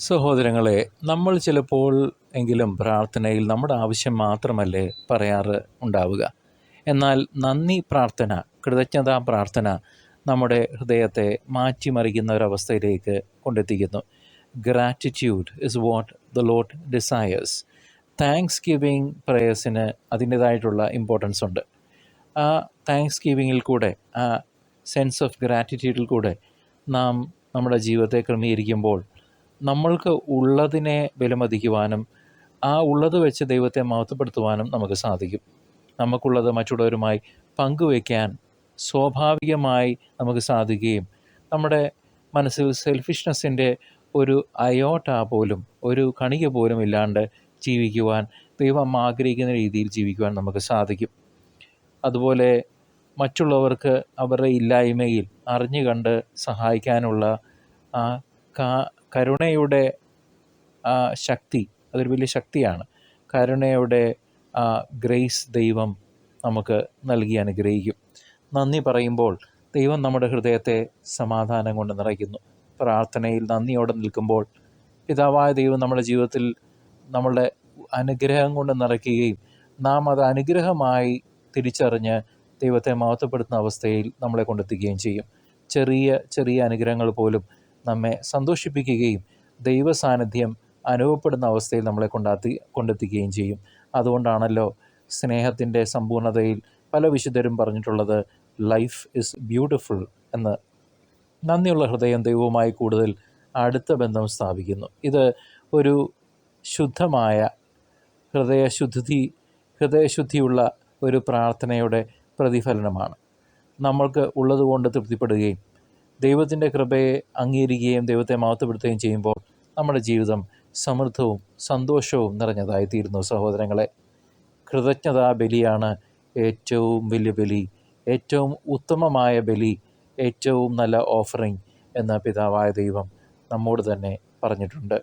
സഹോദരങ്ങളെ നമ്മൾ ചിലപ്പോൾ എങ്കിലും പ്രാർത്ഥനയിൽ നമ്മുടെ ആവശ്യം മാത്രമല്ലേ പറയാറ് ഉണ്ടാവുക. എന്നാൽ നന്ദി പ്രാർത്ഥന കൃതജ്ഞതാ പ്രാർത്ഥന നമ്മുടെ ഹൃദയത്തെ മാറ്റിമറിക്കുന്ന ഒരവസ്ഥയിലേക്ക് കൊണ്ടെത്തിക്കുന്നു. Gratitude is what the Lord desires thanksgiving പ്രേയേഴ്സിന് അതിന്റേതായിട്ടുള്ള ഇമ്പോർട്ടൻസ് ഉണ്ട്. ആ താങ്ക്സ് ഗിവിങ്ങിൽ കൂടെ ആ സെൻസ് ഓഫ് ഗ്രാറ്റിറ്റ്യൂഡിൽ കൂടെ നാം നമ്മുടെ ജീവിതത്തെ ക്രമീകരിക്കുമ്പോൾ നമ്മൾക്ക് ഉള്ളതിനെ വിലമതിക്കുവാനും ആ ഉള്ളത് വെച്ച് ദൈവത്തെ മഹത്വപ്പെടുത്തുവാനും നമുക്ക് സാധിക്കും. നമുക്കുള്ളത് മറ്റുള്ളവരുമായി പങ്കുവയ്ക്കാൻ സ്വാഭാവികമായി നമുക്ക് സാധിക്കുകയും നമ്മുടെ മനസ്സിൽ സെൽഫിഷ്നെസ്സിന്റെ ഒരു അയോട്ട പോലും ഒരു കണിക പോലും ഇല്ലാണ്ട് ജീവിക്കുവാൻ ദൈവം ആഗ്രഹിക്കുന്ന രീതിയിൽ ജീവിക്കുവാൻ നമുക്ക് സാധിക്കും. അതുപോലെ മറ്റുള്ളവർക്ക് അവരുടെ ഇല്ലായ്മയിൽ അറിഞ്ഞു കണ്ട് സഹായിക്കാനുള്ള ആ കരുണയുടെ ശക്തി അതൊരു വലിയ ശക്തിയാണ്. കരുണയുടെ ഗ്രേസ് ദൈവം നമുക്ക് നൽകി അനുഗ്രഹിക്കും. നന്ദി പറയുമ്പോൾ ദൈവം നമ്മുടെ ഹൃദയത്തെ സമാധാനം കൊണ്ട് നിറയ്ക്കുന്നു. പ്രാർത്ഥനയിൽ നന്ദിയോടെ നിൽക്കുമ്പോൾ പിതാവായ ദൈവം നമ്മുടെ ജീവിതത്തിൽ നമ്മളുടെ അനുഗ്രഹം കൊണ്ട് നിറയ്ക്കുകയും നാം അത് അനുഗ്രഹമായി തിരിച്ചറിഞ്ഞ് ദൈവത്തെ മഹത്വപ്പെടുത്തുന്ന അവസ്ഥയിൽ നമ്മളെ കൊണ്ടെത്തിക്കുകയും ചെയ്യും. ചെറിയ ചെറിയ അനുഗ്രഹങ്ങൾ പോലും നമ്മെ സന്തോഷിപ്പിക്കുകയും ദൈവ സാന്നിധ്യം അനുഭവപ്പെടുന്ന അവസ്ഥയിൽ നമ്മളെ കൊണ്ടാത്തി കൊണ്ടെത്തിക്കുകയും ചെയ്യും. അതുകൊണ്ടാണല്ലോ സ്നേഹത്തിന്റെ സമ്പൂർണതയിൽ പല വിശുദ്ധരും പറഞ്ഞിട്ടുള്ളത് ലൈഫ് ഇസ് ബ്യൂട്ടിഫുൾ എന്ന്. നന്ദിയുള്ള ഹൃദയം ദൈവവുമായി കൂടുതൽ അടുത്ത ബന്ധം സ്ഥാപിക്കുന്നു. ഇത് ഒരു ശുദ്ധമായ ഹൃദയശുദ്ധി ഹൃദയശുദ്ധിയുള്ള ഒരു പ്രാർത്ഥനയുടെ പ്രതിഫലനമാണ്. നമ്മൾക്ക് ഉള്ളതുകൊണ്ട് തൃപ്തിപ്പെടുകയും ദൈവത്തിന്റെ കൃപയെ അംഗീകരിക്കുകയും ദൈവത്തെ മഹത്വപ്പെടുത്തുകയും ചെയ്യുമ്പോൾ നമ്മുടെ ജീവിതം സമൃദ്ധവും സന്തോഷവും നിറഞ്ഞതായിത്തീരുന്നു സഹോദരങ്ങളെ. കൃതജ്ഞതാ ബലിയാണ് ഏറ്റവും വലിയ ബലി ഏറ്റവും ഉത്തമമായ ബലി ഏറ്റവും നല്ല ഓഫറിങ് എന്ന പിതാവായ ദൈവം നമ്മോട് തന്നെ പറഞ്ഞിട്ടുണ്ട്.